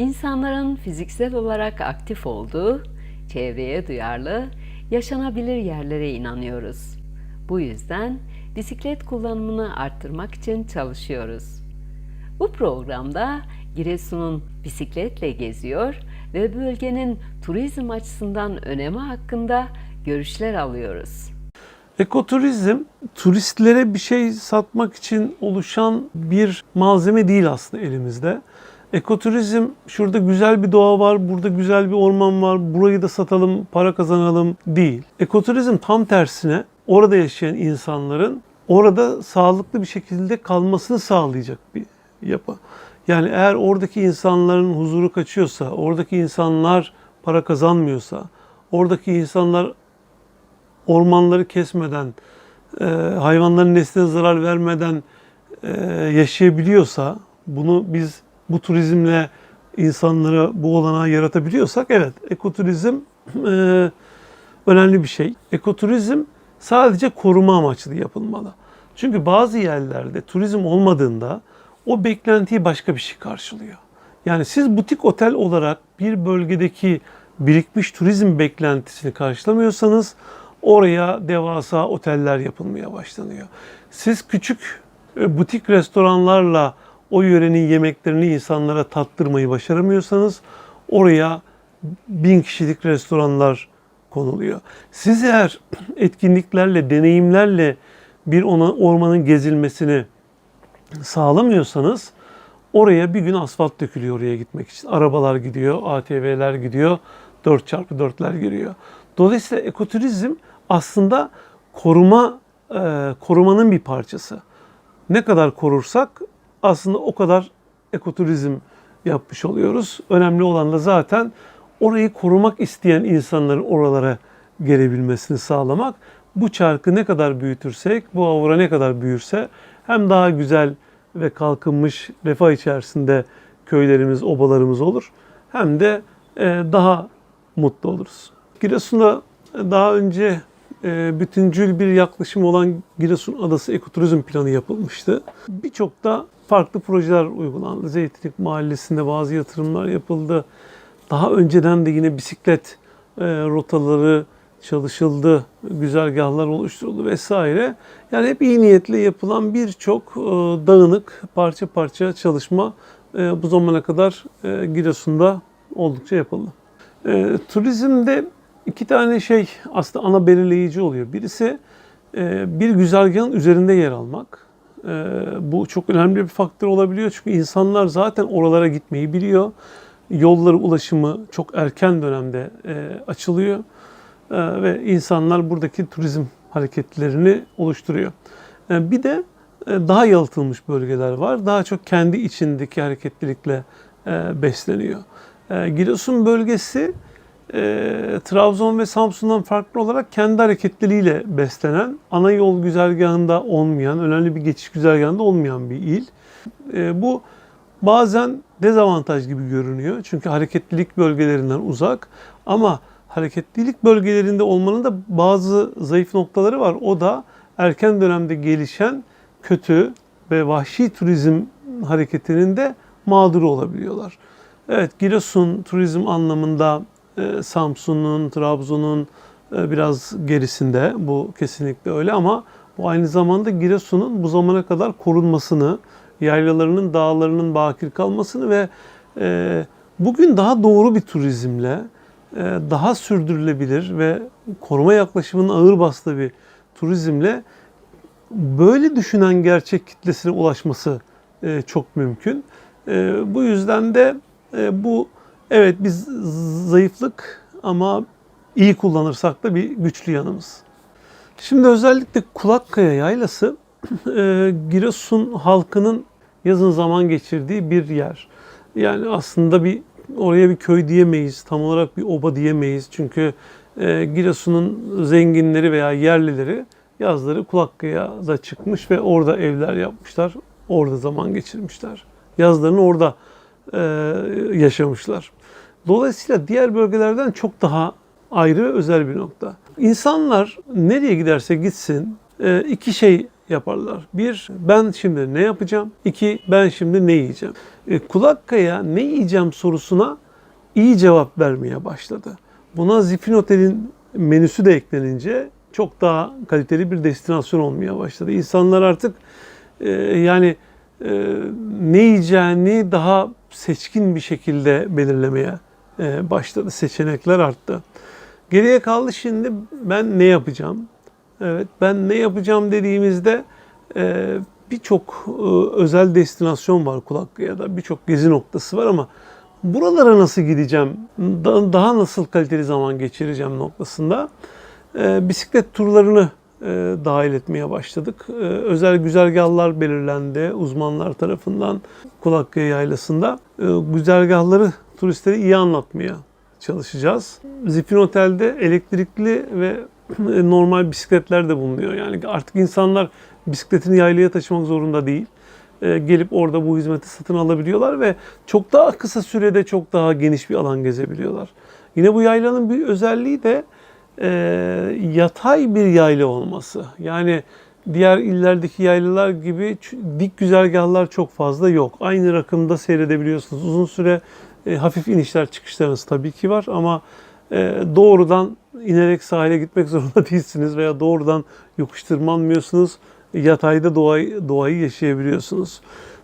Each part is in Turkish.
İnsanların fiziksel olarak aktif olduğu, çevreye duyarlı, yaşanabilir yerlere inanıyoruz. Bu yüzden bisiklet kullanımını arttırmak için çalışıyoruz. Bu programda Giresun'un bisikletle geziyor ve bölgenin turizm açısından önemi hakkında görüşler alıyoruz. Ekoturizm turistlere bir şey satmak için oluşan bir malzeme değil aslında elimizde. Ekoturizm şurada güzel bir doğa var, burada güzel bir orman var, burayı da satalım, para kazanalım değil. Ekoturizm tam tersine orada yaşayan insanların orada sağlıklı bir şekilde kalmasını sağlayacak bir yapı. Yani eğer oradaki insanların huzuru kaçıyorsa, oradaki insanlar para kazanmıyorsa, oradaki insanlar ormanları kesmeden, e, hayvanların nesline zarar vermeden e, yaşayabiliyorsa, bunu biz bu turizmle insanlara bu olanağı yaratabiliyorsak, evet ekoturizm e, önemli bir şey. Ekoturizm sadece koruma amaçlı yapılmalı. Çünkü bazı yerlerde turizm olmadığında o beklentiyi başka bir şey karşılıyor. Yani siz butik otel olarak bir bölgedeki birikmiş turizm beklentisini karşılamıyorsanız oraya devasa oteller yapılmaya başlanıyor. Siz küçük e, butik restoranlarla o yörenin yemeklerini insanlara tattırmayı başaramıyorsanız oraya bin kişilik restoranlar konuluyor. Siz eğer etkinliklerle, deneyimlerle bir ona ormanın gezilmesini sağlamıyorsanız oraya bir gün asfalt dökülüyor oraya gitmek için. Arabalar gidiyor, ATV'ler gidiyor, 4x4'ler giriyor. Dolayısıyla ekoturizm aslında koruma e, korumanın bir parçası. Ne kadar korursak aslında o kadar ekoturizm yapmış oluyoruz. Önemli olan da zaten orayı korumak isteyen insanların oralara gelebilmesini sağlamak. Bu çarkı ne kadar büyütürsek, bu avra ne kadar büyürse hem daha güzel ve kalkınmış refah içerisinde köylerimiz, obalarımız olur. Hem de e, daha mutlu oluruz. Giresun'da daha önce e, bütüncül bir yaklaşım olan Giresun Adası Ekoturizm Planı yapılmıştı. Birçok da farklı projeler uygulandı. Zeytinlik Mahallesi'nde bazı yatırımlar yapıldı. Daha önceden de yine bisiklet e, rotaları çalışıldı, güzergahlar oluşturuldu vesaire. Yani hep iyi niyetle yapılan birçok e, dağınık parça parça çalışma e, bu zamana kadar e, Giresun'da oldukça yapıldı. E, turizmde iki tane şey aslında ana belirleyici oluyor. Birisi e, bir güzergahın üzerinde yer almak. E, bu çok önemli bir faktör olabiliyor çünkü insanlar zaten oralara gitmeyi biliyor. Yolları ulaşımı çok erken dönemde e, açılıyor E, ve insanlar buradaki turizm hareketlerini oluşturuyor. E, bir de e, daha yalıtılmış bölgeler var. Daha çok kendi içindeki hareketlilikle e, besleniyor. Giresun bölgesi e, Trabzon ve Samsun'dan farklı olarak kendi hareketliliğiyle beslenen, ana yol güzergahında olmayan, önemli bir geçiş güzergahında olmayan bir il. E, bu bazen dezavantaj gibi görünüyor. Çünkü hareketlilik bölgelerinden uzak. Ama hareketlilik bölgelerinde olmanın da bazı zayıf noktaları var. O da erken dönemde gelişen kötü ve vahşi turizm hareketinin de mağduru olabiliyorlar. Evet Giresun turizm anlamında Samsun'un, Trabzon'un e, biraz gerisinde. Bu kesinlikle öyle ama bu aynı zamanda Giresun'un bu zamana kadar korunmasını, yaylalarının, dağlarının bakir kalmasını ve e, bugün daha doğru bir turizmle, daha sürdürülebilir ve koruma yaklaşımının ağır bastığı bir turizmle böyle düşünen gerçek kitlesine ulaşması çok mümkün. Bu yüzden de bu Evet biz zayıflık ama iyi kullanırsak da bir güçlü yanımız. Şimdi özellikle Kulakkaya Yaylası e, Giresun halkının yazın zaman geçirdiği bir yer. Yani aslında bir oraya bir köy diyemeyiz, tam olarak bir oba diyemeyiz. Çünkü e, Giresun'un zenginleri veya yerlileri yazları Kulakkaya'da çıkmış ve orada evler yapmışlar. Orada zaman geçirmişler. Yazlarını orada e, yaşamışlar. Dolayısıyla diğer bölgelerden çok daha ayrı ve özel bir nokta. İnsanlar nereye giderse gitsin e, iki şey yaparlar. Bir, ben şimdi ne yapacağım? İki, ben şimdi ne yiyeceğim? E, Kulakkaya ne yiyeceğim sorusuna iyi cevap vermeye başladı. Buna Zifin Otel'in menüsü de eklenince çok daha kaliteli bir destinasyon olmaya başladı. İnsanlar artık e, yani e, ne yiyeceğini daha seçkin bir şekilde belirlemeye başladı. Seçenekler arttı. Geriye kaldı şimdi ben ne yapacağım? Evet ben ne yapacağım dediğimizde e, birçok e, özel destinasyon var Kulakkaya'da. Birçok gezi noktası var ama buralara nasıl gideceğim? Da- Daha nasıl kaliteli zaman geçireceğim noktasında e, bisiklet turlarını dahil etmeye başladık. Özel güzergahlar belirlendi uzmanlar tarafından Kulakkaya Yaylası'nda. Güzergahları turistlere iyi anlatmaya çalışacağız. Zipin Otel'de elektrikli ve normal bisikletler de bulunuyor. Yani artık insanlar bisikletini yaylaya taşımak zorunda değil. E, gelip orada bu hizmeti satın alabiliyorlar ve çok daha kısa sürede çok daha geniş bir alan gezebiliyorlar. Yine bu yaylanın bir özelliği de e, yatay bir yayla olması. Yani diğer illerdeki yaylalar gibi dik güzergahlar çok fazla yok. Aynı rakımda seyredebiliyorsunuz. Uzun süre e, hafif inişler çıkışlarınız tabii ki var ama e, doğrudan inerek sahile gitmek zorunda değilsiniz veya doğrudan yokuş tırmanmıyorsunuz. Yatayda doğayı, doğayı yaşayabiliyorsunuz.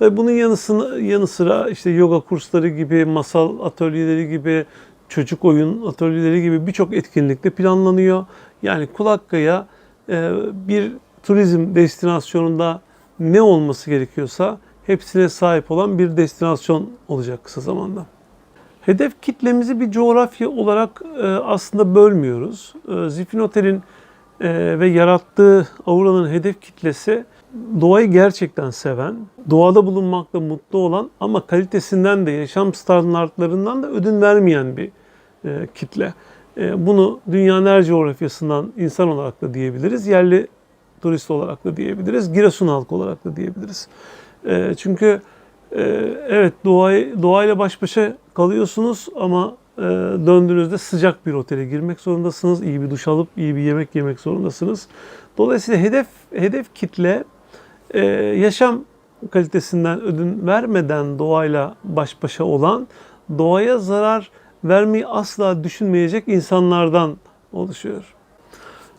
Ve bunun yanı sıra, yanı sıra işte yoga kursları gibi, masal atölyeleri gibi, çocuk oyun atölyeleri gibi birçok etkinlik de planlanıyor. Yani Kulakkaya e, bir turizm destinasyonunda ne olması gerekiyorsa hepsine sahip olan bir destinasyon olacak kısa zamanda. Hedef kitlemizi bir coğrafya olarak e, aslında bölmüyoruz. E, Zifin Otel'in e, ve yarattığı auranın hedef kitlesi doğayı gerçekten seven, doğada bulunmakta mutlu olan ama kalitesinden de yaşam standartlarından da ödün vermeyen bir e, kitle. E, bunu dünyanın her coğrafyasından insan olarak da diyebiliriz, yerli turist olarak da diyebiliriz, Giresun halkı olarak da diyebiliriz. E, çünkü e, evet doğayı, doğayla baş başa kalıyorsunuz ama e, döndüğünüzde sıcak bir otele girmek zorundasınız. iyi bir duş alıp iyi bir yemek yemek zorundasınız. Dolayısıyla hedef hedef kitle e, yaşam kalitesinden ödün vermeden doğayla baş başa olan, doğaya zarar vermeyi asla düşünmeyecek insanlardan oluşuyor.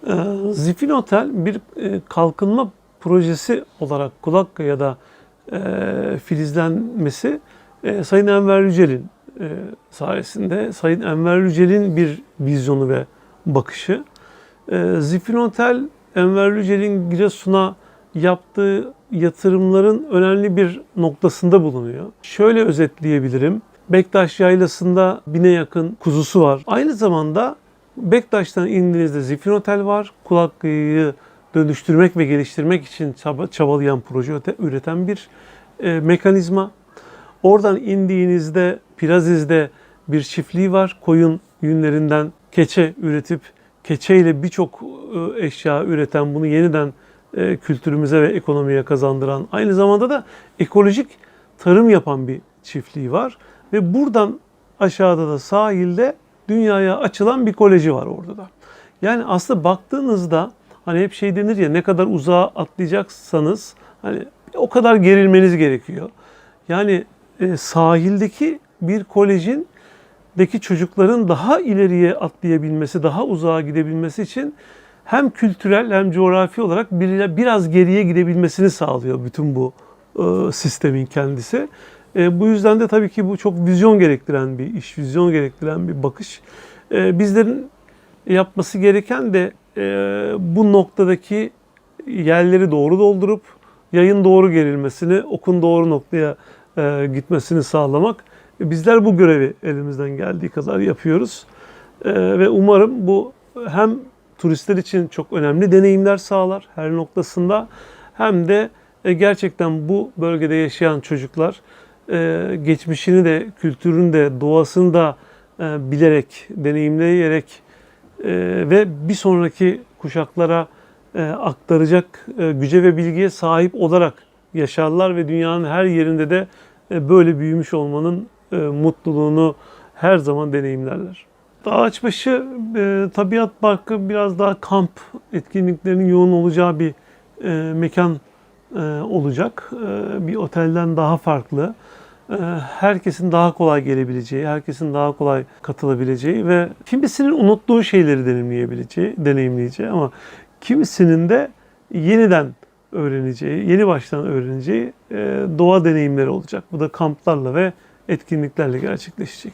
E, Zifin Otel bir e, kalkınma projesi olarak Kulakkaya'da e, filizlenmesi e, Sayın Enver Yücel'in e, sayesinde Sayın Enver Yücel'in bir vizyonu ve bakışı. E, Zifin Otel Enver Yücel'in Giresun'a yaptığı yatırımların önemli bir noktasında bulunuyor. Şöyle özetleyebilirim. Bektaş Yaylası'nda bine yakın kuzusu var. Aynı zamanda Bektaş'tan indiğinizde Zifin Otel var. Kulakkaya'yı dönüştürmek ve geliştirmek için çaba, çabalayan proje üreten bir e, mekanizma. Oradan indiğinizde Piraziz'de bir çiftliği var. Koyun yünlerinden keçe üretip keçeyle birçok e, eşya üreten, bunu yeniden e, kültürümüze ve ekonomiye kazandıran, aynı zamanda da ekolojik tarım yapan bir çiftliği var. Ve buradan aşağıda da sahilde dünyaya açılan bir koleji var orada da. Yani aslında baktığınızda hani hep şey denir ya ne kadar uzağa atlayacaksanız hani o kadar gerilmeniz gerekiyor. Yani e, sahildeki bir kolejin deki çocukların daha ileriye atlayabilmesi, daha uzağa gidebilmesi için hem kültürel hem coğrafi olarak bir- biraz geriye gidebilmesini sağlıyor bütün bu e, sistemin kendisi. E, bu yüzden de tabii ki bu çok vizyon gerektiren bir iş, vizyon gerektiren bir bakış. E, bizlerin yapması gereken de e, bu noktadaki yerleri doğru doldurup yayın doğru gerilmesini, okun doğru noktaya e, gitmesini sağlamak. E, Bizler bu görevi elimizden geldiği kadar yapıyoruz. E, ve umarım bu hem turistler için çok önemli deneyimler sağlar her noktasında hem de e, gerçekten bu bölgede yaşayan çocuklar e, geçmişini de, kültürünü de, doğasını da e, bilerek, deneyimleyerek ve bir sonraki kuşaklara e, aktaracak e, güce ve bilgiye sahip olarak yaşarlar ve dünyanın her yerinde de e, böyle büyümüş olmanın mutluluğunu her zaman deneyimlerler. Dağaçbaşı e, Tabiat Parkı biraz daha kamp etkinliklerinin yoğun olacağı bir e, mekan e, olacak. E, bir otelden daha farklı. E, herkesin daha kolay gelebileceği, herkesin daha kolay katılabileceği ve kimisinin unuttuğu şeyleri deneyimleyebileceği, deneyimleyeceği ama kimisinin de yeniden öğreneceği, yeni baştan öğreneceği e, doğa deneyimleri olacak. Bu da kamplarla ve etkinliklerle gerçekleşecek.